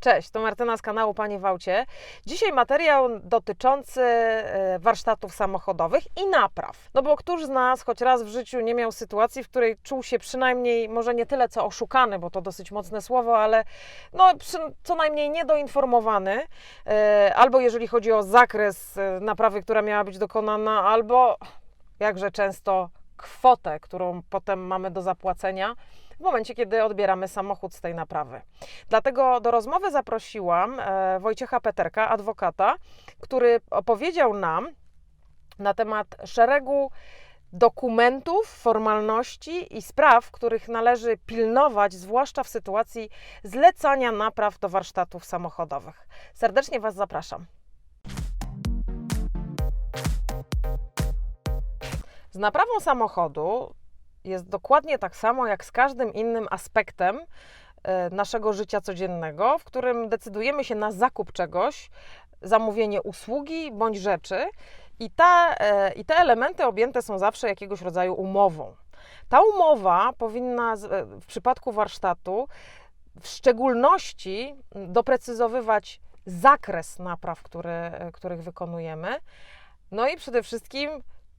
Cześć, to Martyna z kanału Panie Wałcie. Dzisiaj materiał dotyczący e, warsztatów samochodowych i napraw. No bo któż z nas choć raz w życiu nie miał sytuacji, w której czuł się przynajmniej, może nie tyle co oszukany, bo to dosyć mocne słowo, ale no, przy, co najmniej niedoinformowany, e, albo jeżeli chodzi o zakres e, naprawy, która miała być dokonana, albo jakże często kwotę, którą potem mamy do zapłacenia w momencie, kiedy odbieramy samochód z tej naprawy. Dlatego do rozmowy zaprosiłam e, Wojciecha Peterka, adwokata, który opowiedział nam na temat szeregu dokumentów, formalności i spraw, których należy pilnować, zwłaszcza w sytuacji zlecania napraw do warsztatów samochodowych. Serdecznie Was zapraszam. Z naprawą samochodu jest dokładnie tak samo jak z każdym innym aspektem e, naszego życia codziennego, w którym decydujemy się na zakup czegoś, zamówienie usługi bądź rzeczy, i, ta, e, i te elementy objęte są zawsze jakiegoś rodzaju umową. Ta umowa powinna e, w przypadku warsztatu w szczególności doprecyzowywać zakres napraw, które, których wykonujemy, no i przede wszystkim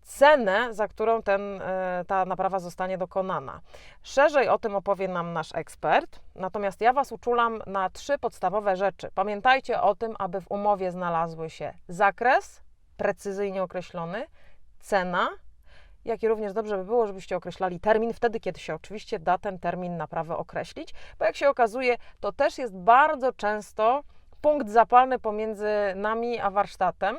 cenę, za którą ten, e, ta naprawa zostanie dokonana. Szerzej o tym opowie nam nasz ekspert, natomiast ja Was uczulam na trzy podstawowe rzeczy. Pamiętajcie o tym, aby w umowie znalazły się zakres, precyzyjnie określony, cena, jak i również dobrze by było, żebyście określali termin, wtedy kiedy się oczywiście da ten termin naprawy określić, bo jak się okazuje, to też jest bardzo często punkt zapalny pomiędzy nami a warsztatem,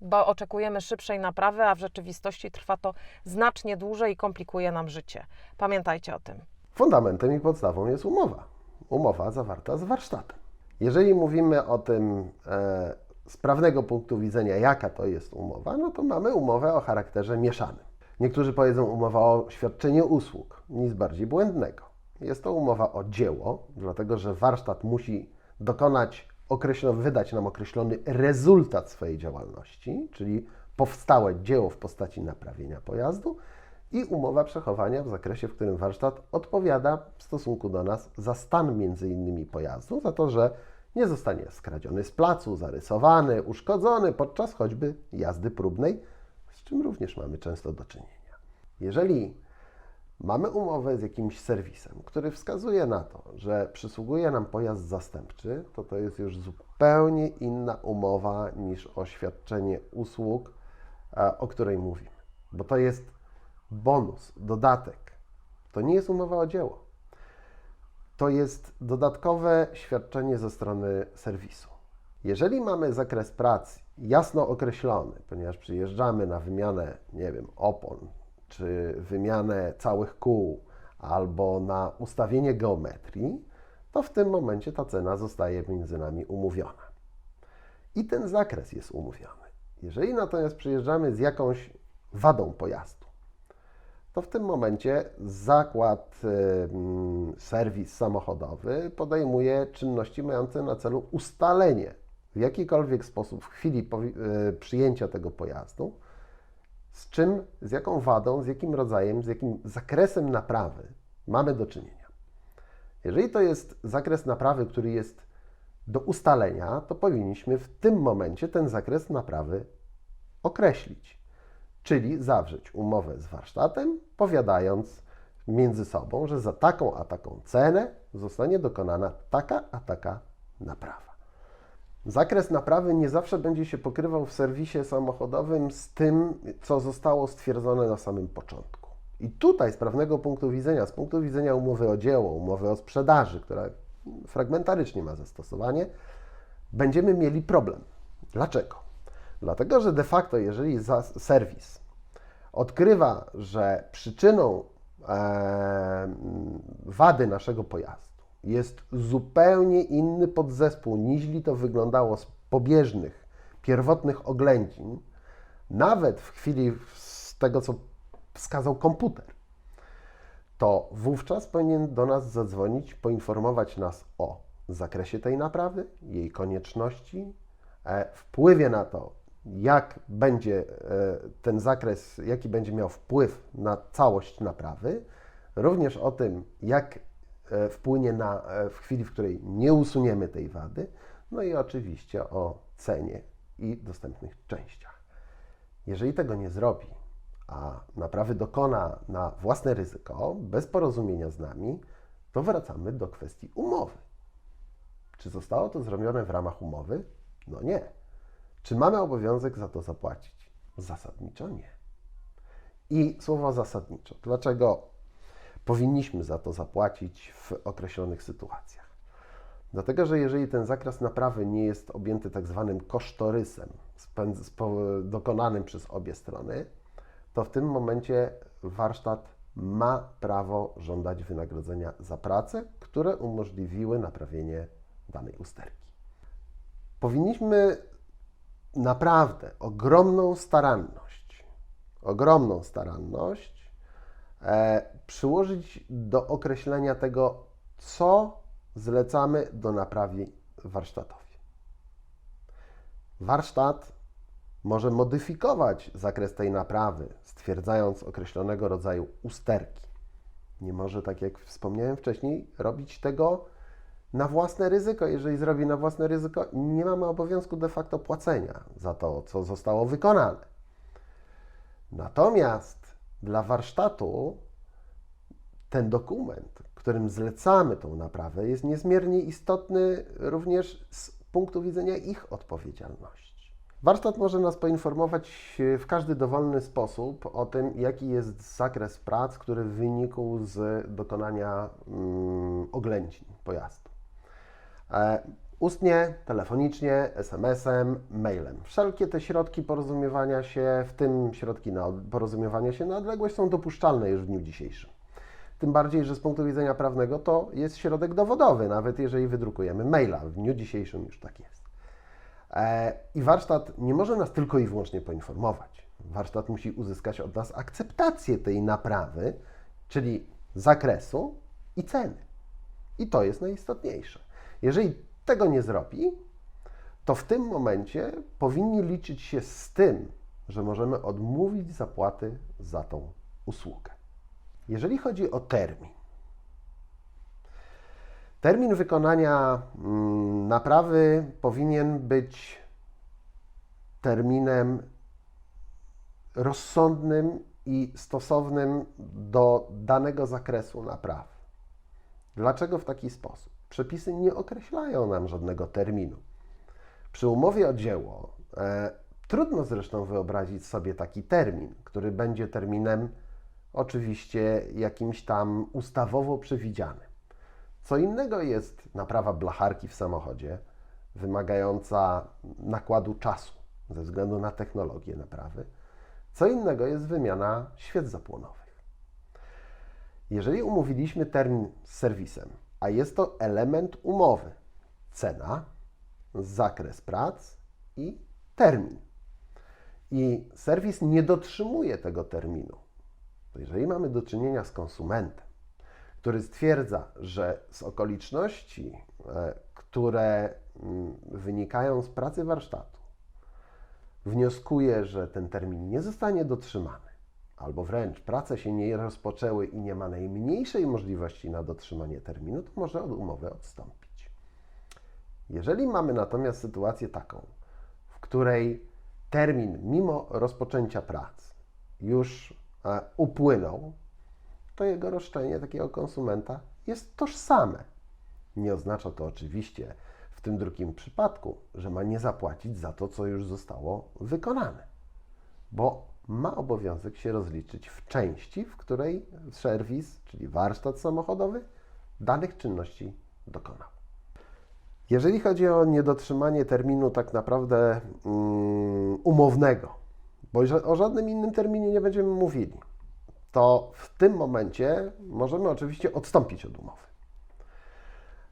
bo oczekujemy szybszej naprawy, a w rzeczywistości trwa to znacznie dłużej i komplikuje nam życie. Pamiętajcie o tym. Fundamentem i podstawą jest umowa. Umowa zawarta z warsztatem. Jeżeli mówimy o tym e, z prawnego punktu widzenia, jaka to jest umowa, no to mamy umowę o charakterze mieszanym. Niektórzy powiedzą umowa o świadczenie usług, nic bardziej błędnego. Jest to umowa o dzieło, dlatego że warsztat musi dokonać określony, wydać nam określony rezultat swojej działalności, czyli powstałe dzieło w postaci naprawienia pojazdu i umowa przechowania w zakresie, w którym warsztat odpowiada w stosunku do nas za stan między innymi pojazdu, za to, że nie zostanie skradziony z placu, zarysowany, uszkodzony podczas choćby jazdy próbnej, z czym również mamy często do czynienia. Jeżeli mamy umowę z jakimś serwisem, który wskazuje na to, że przysługuje nam pojazd zastępczy, to to jest już zupełnie inna umowa niż oświadczenie usług, e, o której mówimy. Bo to jest bonus, dodatek. To nie jest umowa o dzieło. To jest dodatkowe świadczenie ze strony serwisu. Jeżeli mamy zakres pracy jasno określony, ponieważ przyjeżdżamy na wymianę, nie wiem, opon, czy wymianę całych kół, albo na ustawienie geometrii, to w tym momencie ta cena zostaje między nami umówiona. I ten zakres jest umówiony. Jeżeli natomiast przyjeżdżamy z jakąś wadą pojazdu, to w tym momencie zakład, serwis samochodowy podejmuje czynności mające na celu ustalenie w jakikolwiek sposób w chwili e, przyjęcia tego pojazdu, z czym, z jaką wadą, z jakim rodzajem, z jakim zakresem naprawy mamy do czynienia. Jeżeli to jest zakres naprawy, który jest do ustalenia, to powinniśmy w tym momencie ten zakres naprawy określić, czyli zawrzeć umowę z warsztatem, powiadając między sobą, że za taką a taką cenę zostanie dokonana taka a taka naprawa. Zakres naprawy nie zawsze będzie się pokrywał w serwisie samochodowym z tym, co zostało stwierdzone na samym początku. I tutaj z prawnego punktu widzenia, z punktu widzenia umowy o dzieło, umowy o sprzedaży, która fragmentarycznie ma zastosowanie, będziemy mieli problem. Dlaczego? Dlatego, że de facto, jeżeli serwis odkrywa, że przyczyną e, wady naszego pojazdu jest zupełnie inny podzespół, niźli to wyglądało z pobieżnych, pierwotnych oględzin, nawet w chwili z tego, co wskazał komputer, to wówczas powinien do nas zadzwonić, poinformować nas o zakresie tej naprawy, jej konieczności, e, wpływie na to, jak będzie e, ten zakres, jaki będzie miał wpływ na całość naprawy, również o tym, jak wpłynie na, e, w chwili, w której nie usuniemy tej wady, no i oczywiście o cenie i dostępnych częściach. Jeżeli tego nie zrobi, a naprawy dokona na własne ryzyko, bez porozumienia z nami, to wracamy do kwestii umowy. Czy zostało to zrobione w ramach umowy? No nie. Czy mamy obowiązek za to zapłacić? Zasadniczo nie. I słowo zasadniczo. Dlaczego powinniśmy za to zapłacić w określonych sytuacjach? Dlatego, że jeżeli ten zakres naprawy nie jest objęty tak zwanym kosztorysem dokonanym przez obie strony, to w tym momencie warsztat ma prawo żądać wynagrodzenia za pracę, które umożliwiły naprawienie danej usterki. Powinniśmy naprawdę ogromną staranność, ogromną staranność przyłożyć do określenia tego, co zlecamy do naprawy warsztatowi. Warsztat może modyfikować zakres tej naprawy, stwierdzając określonego rodzaju usterki. Nie może, tak jak wspomniałem wcześniej, robić tego na własne ryzyko. Jeżeli zrobi na własne ryzyko, nie mamy obowiązku de facto płacenia za to, co zostało wykonane. Natomiast dla warsztatu ten dokument, którym zlecamy tą naprawę, jest niezmiernie istotny również z punktu widzenia ich odpowiedzialności. Warsztat może nas poinformować w każdy dowolny sposób o tym, jaki jest zakres prac, który wynikł z dokonania mm, oględzin pojazdu. Ustnie, telefonicznie, SMS-em, mailem. Wszelkie te środki porozumiewania się, w tym środki na porozumiewania się na odległość, są dopuszczalne już w dniu dzisiejszym. Tym bardziej, że z punktu widzenia prawnego to jest środek dowodowy, nawet jeżeli wydrukujemy maila. W dniu dzisiejszym już tak jest. E, I warsztat nie może nas tylko i wyłącznie poinformować. Warsztat musi uzyskać od nas akceptację tej naprawy, czyli zakresu i ceny. I to jest najistotniejsze. Jeżeli tego nie zrobi, to w tym momencie powinni liczyć się z tym, że możemy odmówić zapłaty za tą usługę. Jeżeli chodzi o termin, termin wykonania mm, naprawy powinien być terminem rozsądnym i stosownym do danego zakresu naprawy. Dlaczego w taki sposób? Przepisy nie określają nam żadnego terminu. Przy umowie o dzieło e, trudno zresztą wyobrazić sobie taki termin, który będzie terminem oczywiście jakimś tam ustawowo przewidzianym. Co innego jest naprawa blacharki w samochodzie, wymagająca nakładu czasu ze względu na technologię naprawy. Co innego jest wymiana świec zapłonowych. Jeżeli umówiliśmy termin z serwisem, a jest to element umowy, cena, zakres prac i termin, i serwis nie dotrzymuje tego terminu, to jeżeli mamy do czynienia z konsumentem, który stwierdza, że z okoliczności, e, które mm, wynikają z pracy warsztatu, wnioskuje, że ten termin nie zostanie dotrzymany, albo wręcz prace się nie rozpoczęły i nie ma najmniejszej możliwości na dotrzymanie terminu, to może od umowy odstąpić. Jeżeli mamy natomiast sytuację taką, w której termin, mimo rozpoczęcia prac, już e, upłynął, to jego roszczenie takiego konsumenta jest tożsame. Nie oznacza to oczywiście w tym drugim przypadku, że ma nie zapłacić za to, co już zostało wykonane, bo ma obowiązek się rozliczyć w części, w której serwis, czyli warsztat samochodowy, danych czynności dokonał. Jeżeli chodzi o niedotrzymanie terminu tak naprawdę mm, umownego, bo o żadnym innym terminie nie będziemy mówili, to w tym momencie możemy oczywiście odstąpić od umowy.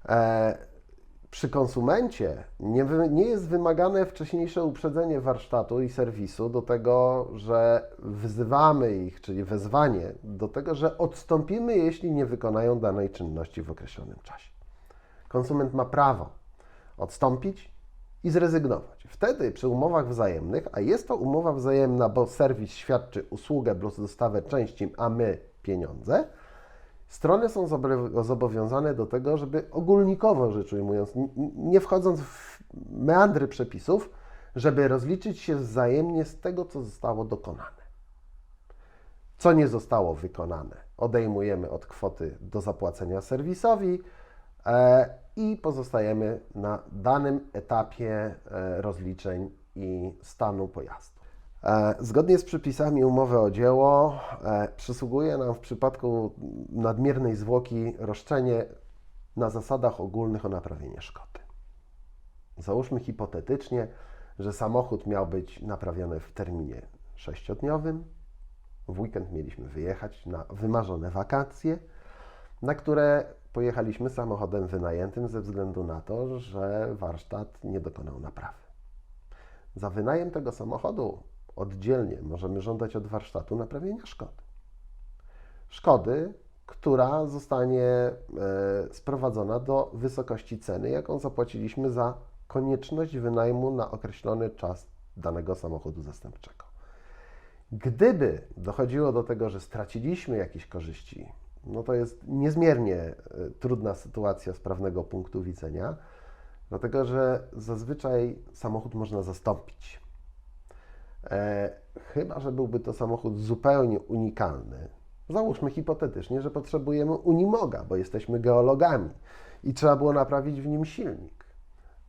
E, przy konsumencie nie, nie jest wymagane wcześniejsze uprzedzenie warsztatu i serwisu do tego, że wzywamy ich, czyli wezwanie do tego, że odstąpimy, jeśli nie wykonają danej czynności w określonym czasie. Konsument ma prawo odstąpić i zrezygnować. Wtedy przy umowach wzajemnych, a jest to umowa wzajemna, bo serwis świadczy usługę plus dostawę części, a my pieniądze, Strony są zobowiązane do tego, żeby ogólnikowo rzecz ujmując, nie wchodząc w meandry przepisów, żeby rozliczyć się wzajemnie z tego, co zostało dokonane. Co nie zostało wykonane, odejmujemy od kwoty do zapłacenia serwisowi e, i pozostajemy na danym etapie e, rozliczeń i stanu pojazdu. E, Zgodnie z przepisami umowy o dzieło e, przysługuje nam w przypadku nadmiernej zwłoki roszczenie na zasadach ogólnych o naprawienie szkody. Załóżmy hipotetycznie, że samochód miał być naprawiony w terminie sześciodniowym. W weekend mieliśmy wyjechać na wymarzone wakacje, na które pojechaliśmy samochodem wynajętym ze względu na to, że warsztat nie dokonał naprawy. Za wynajem tego samochodu oddzielnie możemy żądać od warsztatu naprawienia szkody. Szkody, która zostanie e, sprowadzona do wysokości ceny, jaką zapłaciliśmy za konieczność wynajmu na określony czas danego samochodu zastępczego. Gdyby dochodziło do tego, że straciliśmy jakieś korzyści, no to jest niezmiernie e, trudna sytuacja z prawnego punktu widzenia, dlatego że zazwyczaj samochód można zastąpić. E, chyba, że byłby to samochód zupełnie unikalny. Załóżmy hipotetycznie, że potrzebujemy Unimoga, bo jesteśmy geologami i trzeba było naprawić w nim silnik.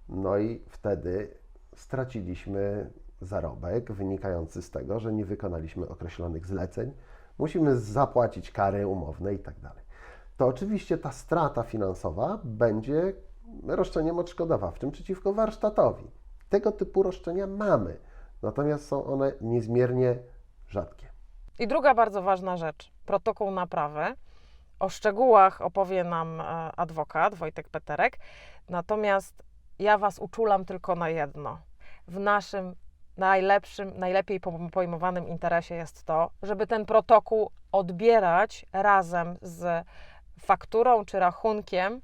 No i wtedy straciliśmy zarobek wynikający z tego, że nie wykonaliśmy określonych zleceń. Musimy zapłacić kary umowne i tak dalej. To oczywiście ta strata finansowa będzie roszczeniem odszkodowawczym przeciwko warsztatowi. Tego typu roszczenia mamy, natomiast są one niezmiernie rzadkie. I druga bardzo ważna rzecz, protokół naprawy. O szczegółach opowie nam e, adwokat Wojtek Peterek. Natomiast ja Was uczulam tylko na jedno. W naszym najlepszym, najlepiej po- pojmowanym interesie jest to, żeby ten protokół odbierać razem z fakturą czy rachunkiem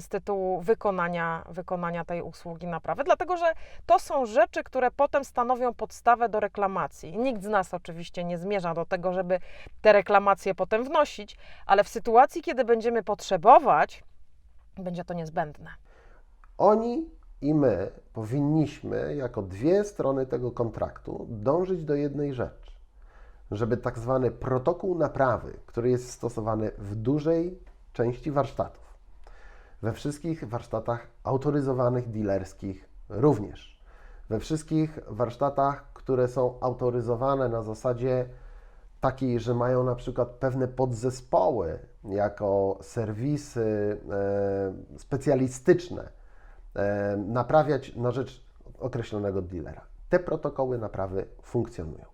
z tytułu wykonania, wykonania tej usługi naprawy, dlatego że to są rzeczy, które potem stanowią podstawę do reklamacji. Nikt z nas oczywiście nie zmierza do tego, żeby te reklamacje potem wnosić, ale w sytuacji, kiedy będziemy potrzebować, będzie to niezbędne. Oni i my powinniśmy, jako dwie strony tego kontraktu, dążyć do jednej rzeczy. Żeby tak zwany protokół naprawy, który jest stosowany w dużej części warsztatów, we wszystkich warsztatach autoryzowanych dealerskich również, we wszystkich warsztatach, które są autoryzowane na zasadzie takiej, że mają na przykład pewne podzespoły jako serwisy e, specjalistyczne, e, naprawiać na rzecz określonego dealera. Te protokoły naprawy funkcjonują.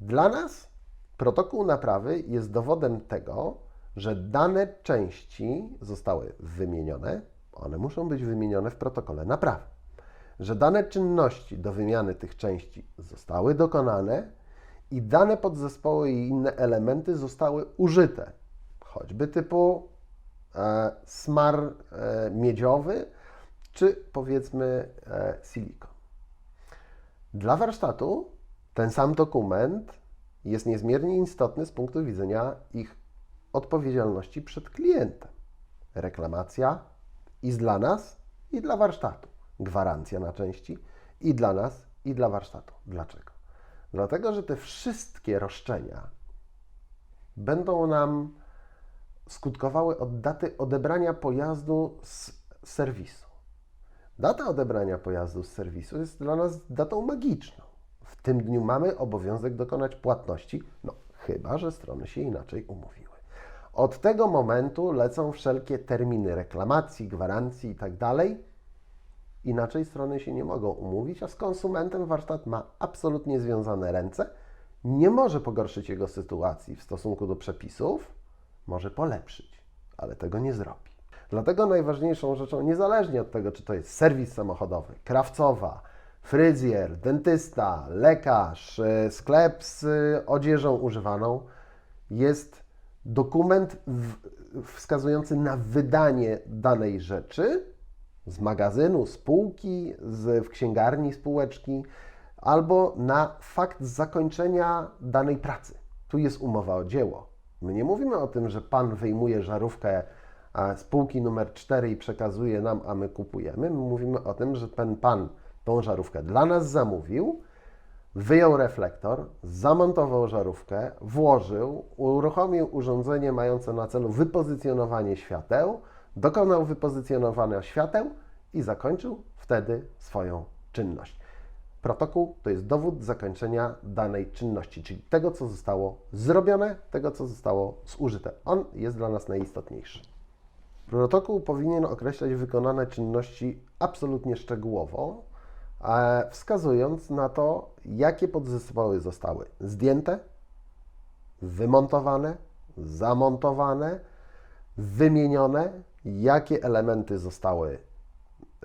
Dla nas protokół naprawy jest dowodem tego, że dane części zostały wymienione, one muszą być wymienione w protokole naprawy. Że dane czynności do wymiany tych części zostały dokonane i dane podzespoły i inne elementy zostały użyte, choćby typu e, smar e, miedziowy, czy powiedzmy e, silikon. Dla warsztatu ten sam dokument jest niezmiernie istotny z punktu widzenia ich odpowiedzialności przed klientem. Reklamacja i dla nas, i dla warsztatu. Gwarancja na części i dla nas, i dla warsztatu. Dlaczego? Dlatego, że te wszystkie roszczenia będą nam skutkowały od daty odebrania pojazdu z serwisu. Data odebrania pojazdu z serwisu jest dla nas datą magiczną. W tym dniu mamy obowiązek dokonać płatności, no chyba, że strony się inaczej umówiły. Od tego momentu lecą wszelkie terminy reklamacji, gwarancji itd. Inaczej strony się nie mogą umówić, a z konsumentem warsztat ma absolutnie związane ręce. Nie może pogorszyć jego sytuacji w stosunku do przepisów, może polepszyć, ale tego nie zrobi. Dlatego najważniejszą rzeczą, niezależnie od tego, czy to jest serwis samochodowy, krawcowa, fryzjer, dentysta, lekarz, e, sklep z e, odzieżą używaną, jest dokument wskazujący na wydanie danej rzeczy z magazynu, spółki, z, w księgarni spółeczki, albo na fakt zakończenia danej pracy. Tu jest umowa o dzieło. My nie mówimy o tym, że pan wyjmuje żarówkę z półki numer 4 i przekazuje nam, a my kupujemy. My mówimy o tym, że ten pan tą żarówkę dla nas zamówił, wyjął reflektor, zamontował żarówkę, włożył, uruchomił urządzenie mające na celu wypozycjonowanie świateł, dokonał wypozycjonowania świateł i zakończył wtedy swoją czynność. Protokół to jest dowód zakończenia danej czynności, czyli tego, co zostało zrobione, tego, co zostało zużyte. On jest dla nas najistotniejszy. Protokół powinien określać wykonane czynności absolutnie szczegółowo, wskazując na to, jakie podzespoły zostały zdjęte, wymontowane, zamontowane, wymienione, jakie elementy zostały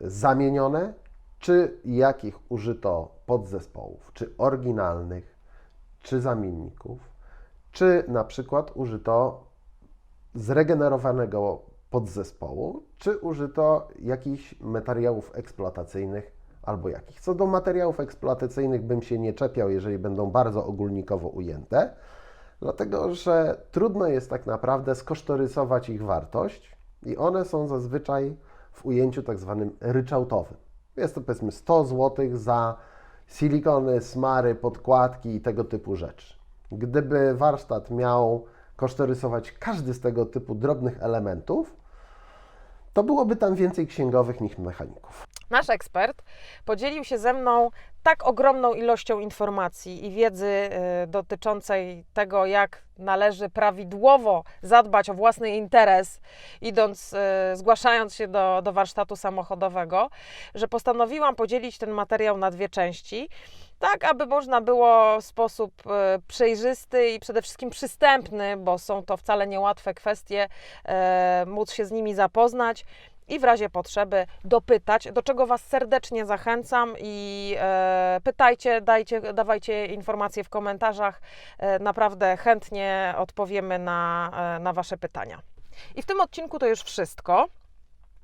zamienione, czy jakich użyto podzespołów, czy oryginalnych, czy zamienników, czy na przykład użyto zregenerowanego podzespołu, czy użyto jakichś materiałów eksploatacyjnych albo jakich. Co do materiałów eksploatacyjnych bym się nie czepiał, jeżeli będą bardzo ogólnikowo ujęte, dlatego że trudno jest tak naprawdę skosztorysować ich wartość i one są zazwyczaj w ujęciu tak zwanym ryczałtowym. Jest to powiedzmy 100 zł za silikony, smary, podkładki i tego typu rzeczy. Gdyby warsztat miał kosztorysować każdy z tego typu drobnych elementów, to byłoby tam więcej księgowych niż mechaników. Nasz ekspert podzielił się ze mną tak ogromną ilością informacji i wiedzy y, dotyczącej tego, jak należy prawidłowo zadbać o własny interes, idąc, y, zgłaszając się do, do warsztatu samochodowego, że postanowiłam podzielić ten materiał na dwie części tak aby można było w sposób e, przejrzysty i przede wszystkim przystępny, bo są to wcale niełatwe kwestie, móc się z nimi zapoznać i w razie potrzeby dopytać, do czego Was serdecznie zachęcam i e, pytajcie, dajcie, dawajcie informacje w komentarzach. E, naprawdę chętnie odpowiemy na, e, na Wasze pytania. I w tym odcinku to już wszystko.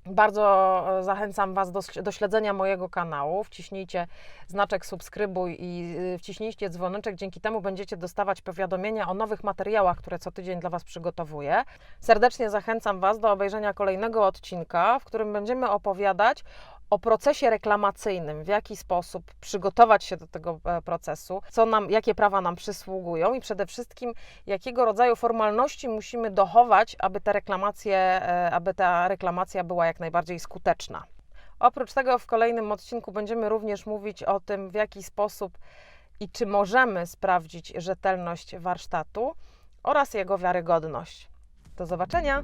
Bardzo e, zachęcam Was do, do śledzenia mojego kanału. Wciśnijcie znaczek subskrybuj i y, wciśnijcie dzwoneczek. Dzięki temu będziecie dostawać powiadomienia o nowych materiałach, które co tydzień dla Was przygotowuję. Serdecznie zachęcam Was do obejrzenia kolejnego odcinka, w którym będziemy opowiadać o procesie reklamacyjnym, w jaki sposób przygotować się do tego e, procesu, co nam, jakie prawa nam przysługują i przede wszystkim jakiego rodzaju formalności musimy dochować, aby te reklamacje, e, aby ta reklamacja była jak najbardziej skuteczna. Oprócz tego w kolejnym odcinku będziemy również mówić o tym, w jaki sposób i czy możemy sprawdzić rzetelność warsztatu oraz jego wiarygodność. Do zobaczenia!